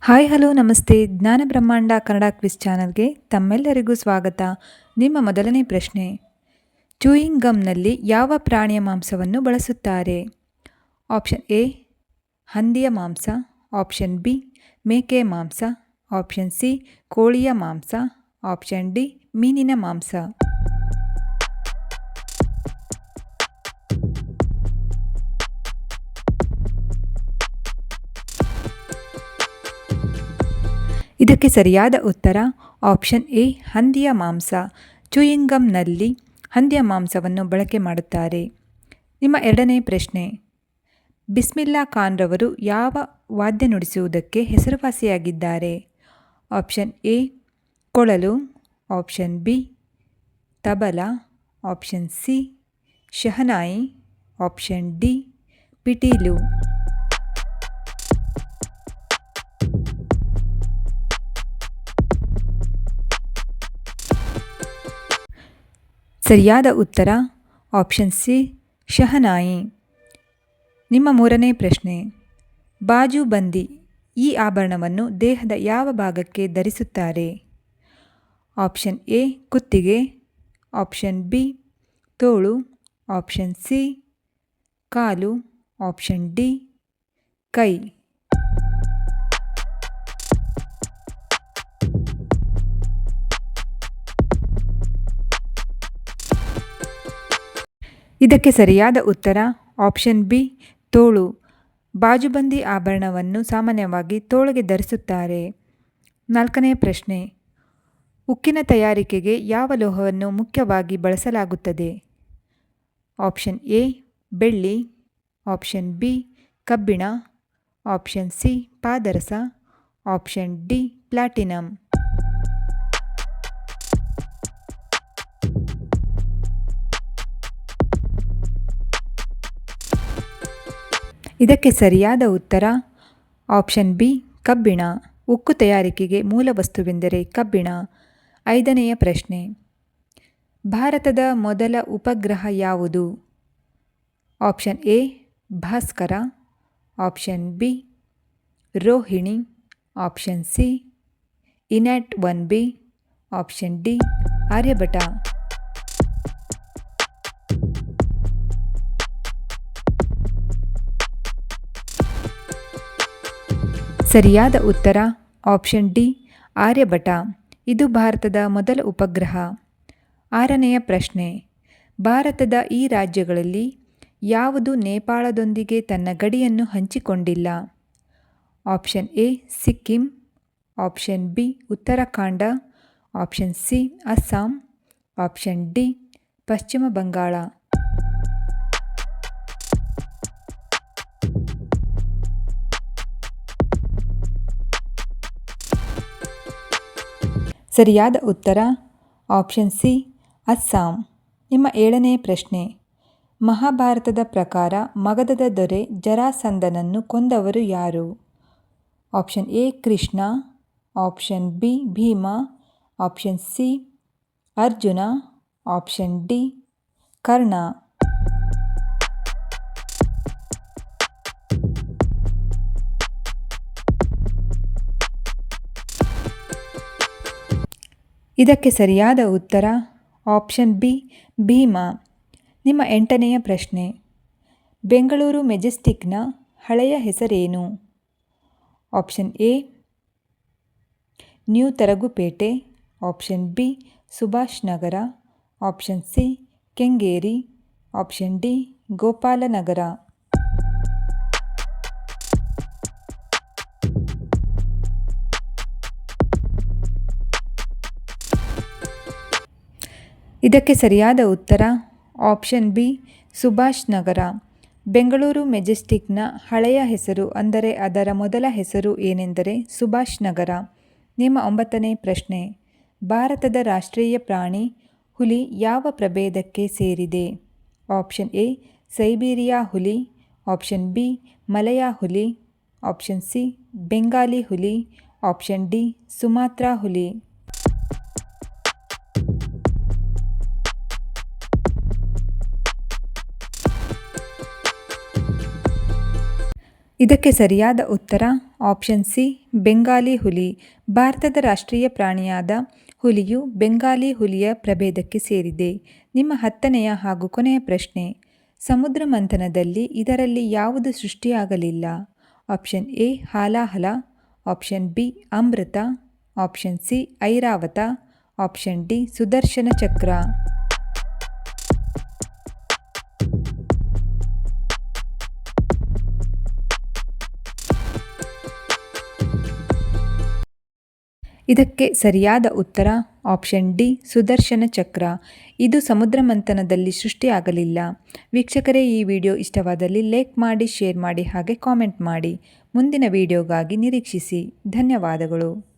Hi, hello, ನಮಸ್ತೆ. ಜ್ಞಾನ ಬ್ರಹ್ಮಾಂಡ ಕನ್ನಡ ಕ್ವಿಸ್ ಚಾನಲ್ಗೆ ತಮ್ಮೆಲ್ಲರಿಗೂ ಸ್ವಾಗತ. ನಿಮ್ಮ ಮೊದಲನೇ ಪ್ರಶ್ನೆ. ಚೂಯಿಂಗ್ ಗಮ್ನಲ್ಲಿ ಯಾವ ಪ್ರಾಣಿಯ ಮಾಂಸವನ್ನು ಬಳಸುತ್ತಾರೆ? ಆಪ್ಷನ್ ಎ, ಹಂದಿಯ ಮಾಂಸ. ಆಪ್ಷನ್ ಬಿ, ಮೇಕೆ ಮಾಂಸ. ಆಪ್ಷನ್ ಸಿ, ಕೋಳಿಯ ಮಾಂಸ. ಆಪ್ಷನ್ ಡಿ, ಮೀನಿನ ಮಾಂಸ. ಇದಕ್ಕೆ ಸರಿಯಾದ ಉತ್ತರ ಆಪ್ಷನ್ ಎ, ಹಂದಿಯ ಮಾಂಸ. ಚೂಯಿಂಗಮ್ನಲ್ಲಿ ಹಂದಿಯ ಮಾಂಸವನ್ನು ಬಳಕೆ ಮಾಡುತ್ತಾರೆ. ನಿಮ್ಮ ಎರಡನೇ ಪ್ರಶ್ನೆ. ಬಿಸ್ಮಿಲ್ಲಾ ಖಾನ್ರವರು ಯಾವ ವಾದ್ಯ ನುಡಿಸುವುದಕ್ಕೆ ಹೆಸರುವಾಸಿಯಾಗಿದ್ದಾರೆ? ಆಪ್ಷನ್ ಎ, ಕೊಳಲು. Option B, tabla. Option C, shehnai. Option D, ಪಿಟೀಲು. ಸರಿಯಾದ ಉತ್ತರ ಆಪ್ಷನ್ ಸಿ ಶಹನಾಯಿ. ನಿಮ್ಮ ಮೂರನೇ ಪ್ರಶ್ನೆ. ಬಾಜುಬಂದಿ ಈ ಆಭರಣವನ್ನು ದೇಹದ ಯಾವ ಭಾಗಕ್ಕೆ ಧರಿಸುತ್ತಾರೆ? ಆಪ್ಷನ್ ಎ ಕುತ್ತಿಗೆ. ಆಪ್ಷನ್ ಬಿ ತೋಳು. ಆಪ್ಷನ್ ಸಿ ಕಾಲು. ಆಪ್ಷನ್ ಡಿ ಕೈ. ಇದಕ್ಕೆ ಸರಿಯಾದ ಉತ್ತರ ಆಪ್ಷನ್ ಬಿ, ತೋಳು. ಬಾಜುಬಂದಿ ಆಭರಣವನ್ನು ಸಾಮಾನ್ಯವಾಗಿ ತೋಳಿಗೆ ಧರಿಸುತ್ತಾರೆ. ನಾಲ್ಕನೇ ಪ್ರಶ್ನೆ, ಉಕ್ಕಿನ ತಯಾರಿಕೆಗೆ ಯಾವ ಲೋಹವನ್ನು ಮುಖ್ಯವಾಗಿ ಬಳಸಲಾಗುತ್ತದೆ? ಆಪ್ಷನ್ ಎ, ಬೆಳ್ಳಿ. ಆಪ್ಷನ್ ಬಿ, ಕಬ್ಬಿಣ. ಆಪ್ಷನ್ ಸಿ, ಪಾದರಸ. ಆಪ್ಷನ್ ಡಿ ಪ್ಲಾಟಿನಮ್ ಇದಕ್ಕೆ ಸರಿಯಾದ ಉತ್ತರ? ಆಪ್ಷನ್ ಬಿ, ಕಬ್ಬಿಣ. ಉಕ್ಕು ತಯಾರಿಕೆಗೆ ಮೂಲ ವಸ್ತುವೆಂದರೆ ಕಬ್ಬಿಣ. ಐದನೆಯ ಪ್ರಶ್ನೆ. ಭಾರತದ ಮೊದಲ ಉಪಗ್ರಹ ಯಾವುದು? Option A, Bhaskara. Option B, Rohini. Option C INSAT one B. Option D, Aryabhata. ಸರಿಯಾದ ಉತ್ತರ, ಆಪ್ಷನ್ ಡಿ, ಆರ್ಯಭಟ. ಇದು ಭಾರತದ ಮೊದಲ ಉಪಗ್ರಹ. ಆರನೆಯ ಪ್ರಶ್ನೆ. ಭಾರತದ ಈ ರಾಜ್ಯಗಳಲ್ಲಿ ಯಾವುದು ನೇಪಾಳದೊಂದಿಗೆ ತನ್ನ ಗಡಿಯನ್ನು ಹಂಚಿಕೊಂಡಿಲ್ಲ? Option A, Sikkim. Option B, Uttarakhand. Option C, Assam. Option D, Paschima Bangala. ಸರಿಯಾದ ಉತ್ತರ? Option C, Assam. ನಿಮ್ಮ ಏಳನೇ ಪ್ರಶ್ನೆ. ಮಹಾಭಾರತದ ಪ್ರಕಾರ ಮಗಧದ ದೊರೆ ಜರಾಸಂದನನ್ನು ಕೊಂದವರು ಯಾರು? Option A, Krishna. Option B, Bhima. Option C, Arjuna. Option D, Karna. ಇದಕ್ಕೆ ಸರಿಯಾದ ಉತ್ತರ ಆಪ್ಷನ್ ಬಿ, ಭೀಮಾ. ನಿಮ್ಮ ಎಂಟನೆಯ ಪ್ರಶ್ನೆ. ಬೆಂಗಳೂರು ಮೆಜೆಸ್ಟಿಕ್ನ ಹಳೆಯ ಹೆಸರೇನು? Option A, new Taragupete. Option B, Subhash Nagar. Option C, Kengeri. Option D, Gopalanagar. ಇದಕ್ಕೆ ಸರಿಯಾದ ಉತ್ತರ ಆಪ್ಷನ್ ಬಿ, ಸುಭಾಷ್ ನಗರ. ಬೆಂಗಳೂರು ಮೆಜೆಸ್ಟಿಕ್ನ ಹಳೆಯ ಹೆಸರು ಅಂದರೆ ಅದರ ಮೊದಲ ಹೆಸರು ಏನೆಂದರೆ ಸುಭಾಷ್ ನಗರ. ನಿಮ್ಮ ಒಂಬತ್ತನೇ ಪ್ರಶ್ನೆ, ಭಾರತದ ರಾಷ್ಟ್ರೀಯ ಪ್ರಾಣಿ ಹುಲಿ ಯಾವ ಪ್ರಭೇದಕ್ಕೆ ಸೇರಿದೆ? ಆಪ್ಷನ್ ಎ, ಸೈಬೀರಿಯಾ ಹುಲಿ. ಆಪ್ಷನ್ ಬಿ, ಮಲಯಾ ಹುಲಿ. ಆಪ್ಷನ್ ಸಿ, ಬೆಂಗಾಲಿ ಹುಲಿ. ಆಪ್ಷನ್ ಡಿ, ಸುಮಾತ್ರಾ ಹುಲಿ. ಇದಕ್ಕೆ ಸರಿಯಾದ ಉತ್ತರ ಆಪ್ಷನ್ ಸಿ ಬೆಂಗಾಲಿ ಹುಲಿ. ಭಾರತದ ರಾಷ್ಟ್ರೀಯ ಪ್ರಾಣಿಯಾದ ಹುಲಿಯು ಬೆಂಗಾಲಿ ಹುಲಿಯ ಪ್ರಭೇದಕ್ಕೆ ಸೇರಿದೆ. ನಿಮ್ಮ ಹತ್ತನೆಯ ಹಾಗೂ ಕೊನೆಯ ಪ್ರಶ್ನೆ. ಸಮುದ್ರ ಮಂಥನದಲ್ಲಿ ಇದರಲ್ಲಿ ಯಾವುದು ಸೃಷ್ಟಿಯಾಗಲಿಲ್ಲ? Option A Halahala. Option B Amrutha. Option C Airavata. Option D Sudarshana Chakra. ಇದಕ್ಕೆ ಸರಿಯಾದ ಉತ್ತರ ಆಪ್ಷನ್ ಡಿ, ಸುದರ್ಶನ ಚಕ್ರ. ಇದು ಸಮುದ್ರ ಮಂಥನದಲ್ಲಿ ಸೃಷ್ಟಿಯಾಗಲಿಲ್ಲ. ವೀಕ್ಷಕರೇ, ಈ ವಿಡಿಯೋ ಇಷ್ಟವಾದಲ್ಲಿ ಲೈಕ್ ಮಾಡಿ, ಶೇರ್ ಮಾಡಿ ಹಾಗೆ ಕಾಮೆಂಟ್ ಮಾಡಿ. ಮುಂದಿನ ವಿಡಿಯೋಗಾಗಿ ನಿರೀಕ್ಷಿಸಿ. ಧನ್ಯವಾದಗಳು.